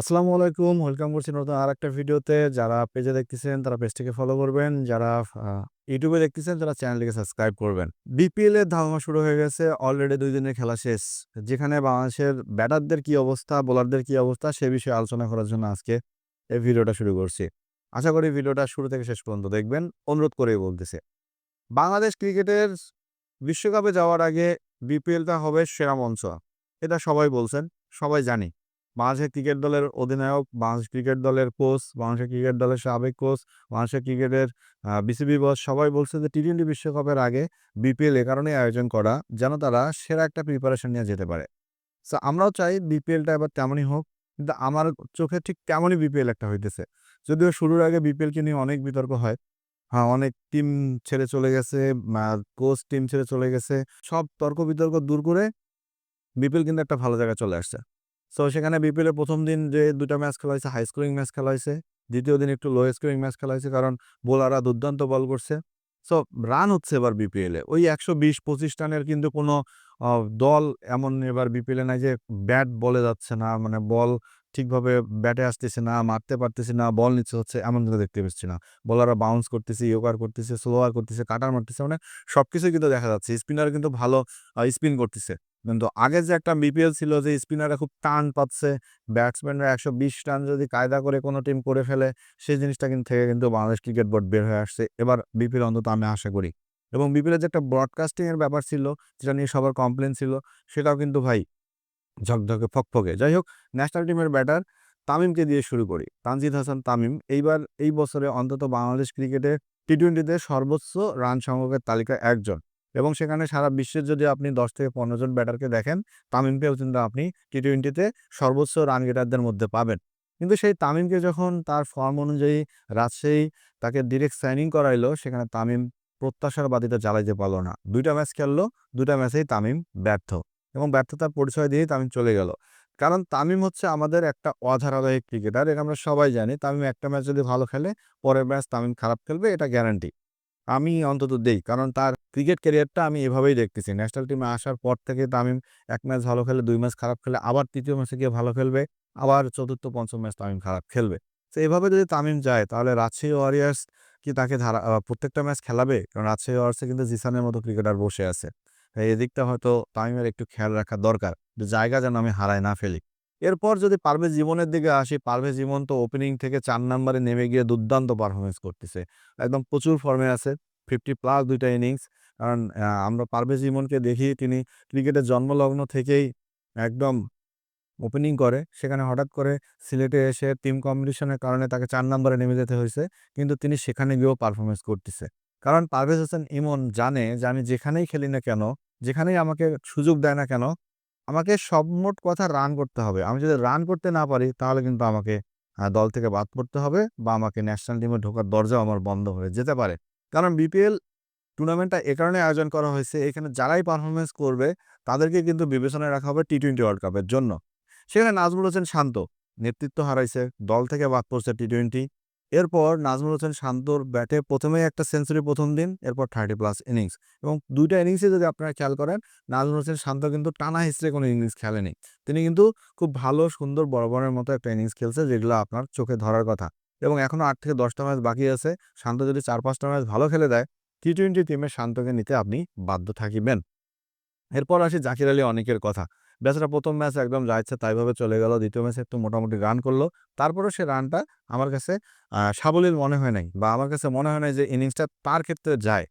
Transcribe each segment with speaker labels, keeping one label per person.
Speaker 1: আসসালামু আলাইকুম। ওয়েলকাম করছি নতুন আর একটা ভিডিওতে। যারা পেজে দেখতেছেন তারা পেজটিকে ফলো করবেন। যারা ইউটিউবে দেখতেছেন তারা চ্যানেলটিকে সাবস্ক্রাইব করবেন। বিপিএল এর ধামাকা শুরু হয়ে গেছে। অলরেডি দুই দিনের খেলা শেষ। যেখানে বাংলাদেশের ব্যাটারদের কি অবস্থা, বোলারদের কি অবস্থা সে বিষয়ে আলোচনা করার জন্য আজকে এই ভিডিওটা শুরু করছি। আশা করি ভিডিওটা শুরু থেকে শেষ পর্যন্ত দেখবেন। অনুরোধ করেই বলতেছে বাংলাদেশ ক্রিকেটের বিশ্বকাপে যাওয়ার আগে বিপিএলটা হবে সেরা মঞ্চ। এটা সবাই বলছেন, সবাই জানি। বাংলাদেশের ক্রিকেট দলের অধিনায়ক, বাংলাদেশ ক্রিকেট দলের কোচ, বাংলাদেশের ক্রিকেট দলের সাবেক কোচ, বাংলাদেশের ক্রিকেটের বিসিবি বস সবাই বলছে যে টি-টোয়েন্টি বিশ্বকাপের আগে বিপিএল এ কারণেই আয়োজন করা যেন তারা সেরা একটা প্রিপারেশন নিয়ে যেতে পারে। সো আমরাও চাই বিপিএলটা এবার তেমনই হোক। কিন্তু আমার চোখে ঠিক তেমনই বিপিএল একটা হইতেছে। যদিও শুরুর আগে বিপিএলকে নিয়ে অনেক বিতর্ক হয়। হ্যাঁ, অনেক টিম ছেড়ে চলে গেছে, কোচ টিম ছেড়ে চলে গেছে। সব তর্ক-বিতর্ক দূর করে বিপিএল কিন্তু একটা ভালো জায়গায় চলে আসছে। সো সেখানে বিপিএলের প্রথম দিন যে ২ টা ম্যাচ খেলা হয়েছে হাই স্কোরিং ম্যাচ খেলা হয়েছে দ্বিতীয় দিন একটু লো স্কোরিং ম্যাচ খেলা হয়েছে কারণ বোলাররা দুর্দান্ত বল করছে। সো রান হচ্ছে এবার বিপিএল। ওই ১২০-২৫ রানের কিন্তু কোনো দল এমন এবার বিপিএলে নাই যে ব্যাট বলে যাচ্ছে না। মানে বল ঠিকভাবে ব্যাটে আসতেছে না, মারতে পারতেছি না, বল নিচে হচ্ছে এমন কিন্তু দেখতে পাচ্ছি না। বোলাররা বাউন্স করতেছে, ইয়র্কার করতেছে, স্লোয়ার করতেছে, কাটার মারতেছে মানে সব কিছুই কিন্তু দেখা যাচ্ছে। স্পিনার কিন্তু ভালো স্পিন করতেছে। কিন্তু আগে যে একটা বিপিএল ছিল যে স্পিনাররা খুব টান পাচ্ছে, ব্যাটসম্যানরা ১২০ রান যদি কায়দা করে কোনো টিম করে ফেলে, সেই জিনিসটা কিন্তু থেকে কিন্তু বাংলাদেশ ক্রিকেট বোর্ড বের হয়ে আসছে। এবার বিপিএল অন্তত আমি আশা করি। এবং বিপিএল এর যে একটা ব্রডকাস্টিং এর ব্যাপার ছিল, যেটা নিয়ে সবার কমপ্লেন ছিল, সেটাও কিন্তু ভাই ঝকঝকে ফকফকে। যাই হোক ন্যাশনাল টিমের ব্যাটার তামিমকে দিয়ে শুরু করি। তানজিদ হাসান তামিম এইবার এই বছরে অন্তত বাংলাদেশ ক্রিকেটে টি-টোয়েন্টিতে সর্বোচ্চ রান সংগ্রহের তালিকায় একজন। এবং সেখানে সারা বিশ্বের যদি আপনি ১০ থেকে ১৫ জন ব্যাটারকে দেখেন, তামিমকেও কিন্তু আপনি টি-টোয়েন্টিতে সর্বোচ্চ রান গেটারদের মধ্যে পাবেন। কিন্তু সেই তামিমকে যখন তার ফর্ম অনুযায়ী রাজশাহী তাকে ডিরেক্ট সাইনিং করাইলো, সেখানে তামিম প্রত্যাশার বাতিটা জ্বালাইতে পারল না। দুইটা ম্যাচ খেললো, ২ টা ম্যাচেই তামিম ব্যর্থ। এবং ব্যর্থতার পরিচয় দিয়েই তামিম চলে গেল। কারণ তামিম হচ্ছে আমাদের একটা অধারাবাহিক ক্রিকেটার। এটা আমরা সবাই জানি। তামিম একটা ম্যাচ যদি ভালো খেলে, পরের ম্যাচ তামিম খারাপ খেলবে এটা গ্যারান্টি। আমি অন্তত দেই। কারণ তার ক্রিকেট ক্যারিয়ারটা আমি এভাবেই দেখতেছি। ন্যাশনাল টিমে আসার পর থেকে তামিম এক ম্যাচ ভালো খেলে, দুই ম্যাচ খারাপ খেলে, আবার তৃতীয় ম্যাচে গিয়ে ভালো খেলবে, আবার ৪র্থ, ৫ম ম্যাচ তামিম খারাপ খেলবে। তো এভাবে যদি তামিম যায় তাহলে রাজশাহী ওয়ারিয়ার্স কি তাকে ধারা প্রত্যেকটা ম্যাচ খেলাবে? কারণ রাজশাহী ওয়ারিয়র্সে কিন্তু জিসানের মতো ক্রিকেটার বসে আছে। এদিকটা হয়তো তামিমের একটু খেয়াল রাখা দরকার। জায়গা যেন আমি হারায় না ফেলি। এরপর যদি পারভেজ জীবনের দিকে আসি, পারভেজ জীবন তো ওপেনিং থেকে চার নাম্বারে নেমে গিয়ে দুর্দান্ত পারফরমেন্স করতেছে। একদম প্রচুর ফর্মে আছে। 50 প্লাস দুইটা ইনিংস। কারণ আমরা পারভেজ ইমনকে দেখি তিনি ক্রিকেটের জন্মলগ্ন থেকেই একদম ওপেনিং করে। সেখানে হঠাৎ করে সিলেটে এসে টিম কম্পিটিশনের কারণে তাকে চার নাম্বারে নেমে যেতে হয়েছে কিন্তু তিনি সেখানে গিয়েও পারফরমেন্স করতেছে। কারণ পারভেজ হোসেন ইমন জানে যে আমি যেখানেই খেলি না কেন, যেখানেই আমাকে সুযোগ দেয় না কেন, আমাকে সব মোট কথা রান করতে হবে। আমি যদি রান করতে না পারি তাহলে কিন্তু আমাকে দল থেকে বাদ পড়তে হবে বা আমাকে ন্যাশনাল টিমে ঢোকার দরজাও আমার বন্ধ হয়ে যেতে পারে। কারণ বিপিএল টুর্নামেন্টটা এ কারণে আয়োজন করা হয়েছে, এখানে যারাই পারফরমেন্স করবে তাদেরকে কিন্তু বিবেচনায় রাখা হবে টি-টোয়েন্টি ওয়ার্ল্ড কাপের জন্য। সেখানে নাজমুল হোসেন শান্ত নেতৃত্ব হারাইছে, দল থেকে বাদ পড়ছে টি-টোয়েন্টি। এরপর নাজমুল হোসেন শান্তর ব্যাটে প্রথমেই একটা সেঞ্চুরি প্রথম দিন, এরপর 30 প্লাস ইনিংস। এবং দুইটা ইনিংসে যদি আপনারা খেয়াল করেন, নাজমুল হোসেন শান্ত কিন্তু টানা হিসড়ে কোনো ইনিংস খেলেনি। তিনি কিন্তু খুব ভালো সুন্দর বরাবরের মতো একটা ইনিংস খেলছে যেগুলো আপনার চোখে ধরার কথা। এবং এখনও আট থেকে দশটা ম্যাচ বাকি আছে। শান্ত যদি চার পাঁচটা ম্যাচ ভালো খেলে দেয়, টি-টোয়েন্টি টিমে শান্তকে নিতে আপনি বাধ্য থাকিবেন। এরপর আসি জাকির আলী অনেকের কথা। বেচারা প্রথম ম্যাচ একদম যা তাইভাবে চলে গেল। দ্বিতীয় ম্যাচে একটু মোটামুটি রান করল তারপরেও সে রানটা আমার কাছে সাবলীল মনে হয় নাই বা আমার কাছে মনে হয় নাই যে ইনিংসটা তার ক্ষেত্রে যায়।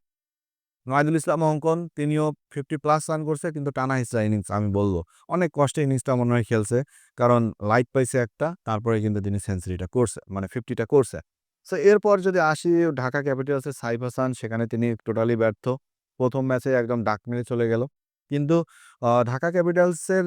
Speaker 1: নয়দুল ইসলাম অঙ্কন তিনিও 50 প্লাস রান করছে কিন্তু টানা হিসড়া ইনিংস আমি বলব। অনেক কষ্টে ইনিংসটা মনে হয় খেলছে। কারণ লাইট পাইছে একটা, তারপরে কিন্তু তিনি সেঞ্চুরিটা করছে। মানে ফিফটিটা করছে। সো এরপর যদি আসি ঢাকা ক্যাপিটালসের সাইফ হাসান সেখানে তিনি টোটালি ব্যর্থ। প্রথম ম্যাচে একদম ডাক মেরে চলে গেল। কিন্তু ঢাকা ক্যাপিটালসের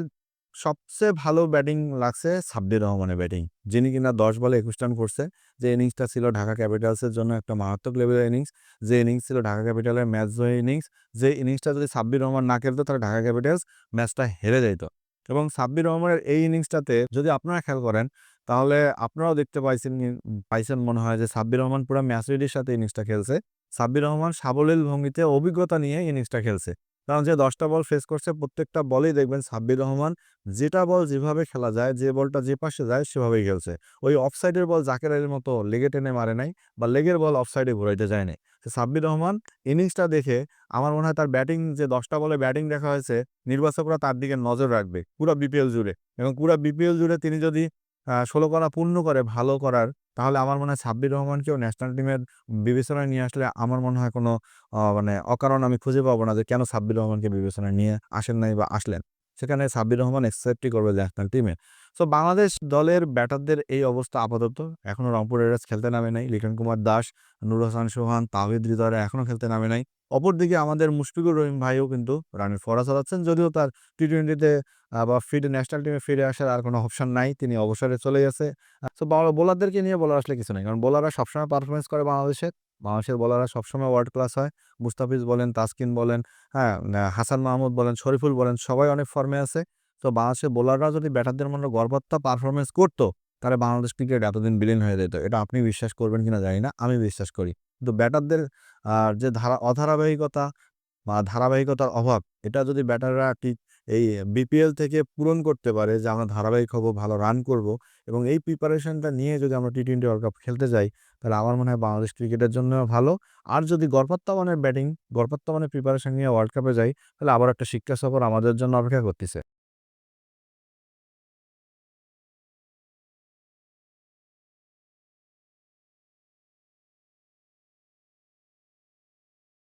Speaker 1: সবচেয়ে ভালো ব্যাটিং লাগছে সাব্বির রহমানের ব্যাটিং। যিনি কিনা ১০ বলে ২১ রান করছে। যে ইনিংসটা ছিল ঢাকা ক্যাপিটালসের জন্য একটা মারাত্মক লেভেলের ইনিংস। যে ইনিংস ছিল ঢাকা ক্যাপিটালের ম্যাচ জয়ী ইনিংস। যে ইনিংসটা যদি সাব্বির রহমান না খেলতো তাহলে ঢাকা ক্যাপিটালস ম্যাচটা হেরে যেত এবং সাব্বির রহমানের এই ইনিংসটাতে যদি আপনারা খেয়াল করেন, তাহলে আপনারাও দেখতে পাইছেন পাইছেন মনে হয় যে সাব্বির রহমান পুরা ম্যাচুরিটির সাথে ইনিংসটা খেলছে। সাব্বির রহমান সাবলীল ভঙ্গিতে অভিজ্ঞতা নিয়ে ইনিংসটা খেলছে। কারণ যে দশটা বল ফেস করছে প্রত্যেকটা বলেই দেখবেন সাব্বির রহমান যেটা বল যেভাবে খেলা যায়, যে বলটা যে পাশে যায় সেভাবেই খেলছে। ওই অফসাইডের বল জাকের আলীর মতো লেগে টেনে মারে নাই বা লেগের বল অফসাইডে ঘুরাইতে যায় নাই। সাব্বির রহমান ইনিংসটা দেখে আমার মনে হয় তার ব্যাটিং যে দশটা বলে ব্যাটিং দেখা হয়েছে, নির্বাচকরা তার দিকে নজর রাখবে পুরা বিপিএল জুড়ে এবং পুরো বিপিএল জুড়ে তিনি যদি আ ১৬ করা পূর্ণ করে ভালো করার, তাহলে আমার মনে হয় সাব্বির রহমানকেও ন্যাশনাল টিমের বিবেচনায় নিয়ে আসলে আমার মনে হয় কোনো মানে অকারণ আমি খুঁজে পাবো না যে কেন সাব্বির রহমানকে বিবেচনায় নিয়ে আসেন নাই বা আসলেন। সেখানে সাব্বির রহমান অ্যাকসেপ্টই করবে ন্যাশনাল টিমে। সো বাংলাদেশ দলের ব্যাটারদের এই অবস্থা আপাতত। এখনও রংপুর রাইডার্স খেলতে নামে নাই। লিটন কুমার দাস, নূর হাসান সোহান, তাওহিদ হৃদয়রা এখনও খেলতে নামে নাই। অপরদিকে আমাদের মুশফিকুর রহিম ভাইও কিন্তু রানের ফোয়ারা চালাচ্ছেন। যদিও তার টি-টোয়েন্টিতে বা ফিরে ন্যাশনাল টিমে ফিরে আসার আর কোনো অপশন নাই। তিনি অবসরে চলে গেছে। সো বোলারদেরকে নিয়ে বলার আসলে কিছু নাই। কারণ বোলাররা সবসময় পারফরমেন্স করে বাংলাদেশের। বাংলাদেশের বোলাররা সবসময় ওয়ার্ল্ড ক্লাস হয়। মুস্তাফিজ বলেন, তাসকিন বলেন, হ্যাঁ? হাসান মাহমুদ বলেন, শরীফুল বলেন সবাই অনেক ফর্মে আছে। তো বাংলাদেশের বোলাররা যদি ব্যাটারদের মতো গড়পড়তা পারফরমেন্স করতো তাহলে বাংলাদেশ ক্রিকেট এতদিন বিলীন হয়ে যেত। এটা আপনি বিশ্বাস করবেন কিনা জানি না। আমি বিশ্বাস করি। কিন্তু ব্যাটারদের যে ধারা অধারাবাহিকতা বা ধারাবাহিকতার অভাব, এটা যদি ব্যাটাররা ঠিক এই বিপিএল থেকে পূরণ করতে পারে যে আমরা ধারাবাহিক হব, ভালো রান করব এবং এই প্রিপারেশনটা নিয়ে যদি আমরা টি-টোয়েন্টি ওয়ার্ল্ড কাপ খেলতে যাই, তাহলে আমার মনে হয় বাংলাদেশ ক্রিকেটের জন্য ভালো। আর যদি গড়পড়তা ব্যাটিং, গড়পড়তা মানের প্রিপারেশন নিয়ে ওয়ার্ল্ড কাপে যাই, তাহলে আবার একটা শিক্ষা সফর আমাদের জন্য অপেক্ষা করতেছে।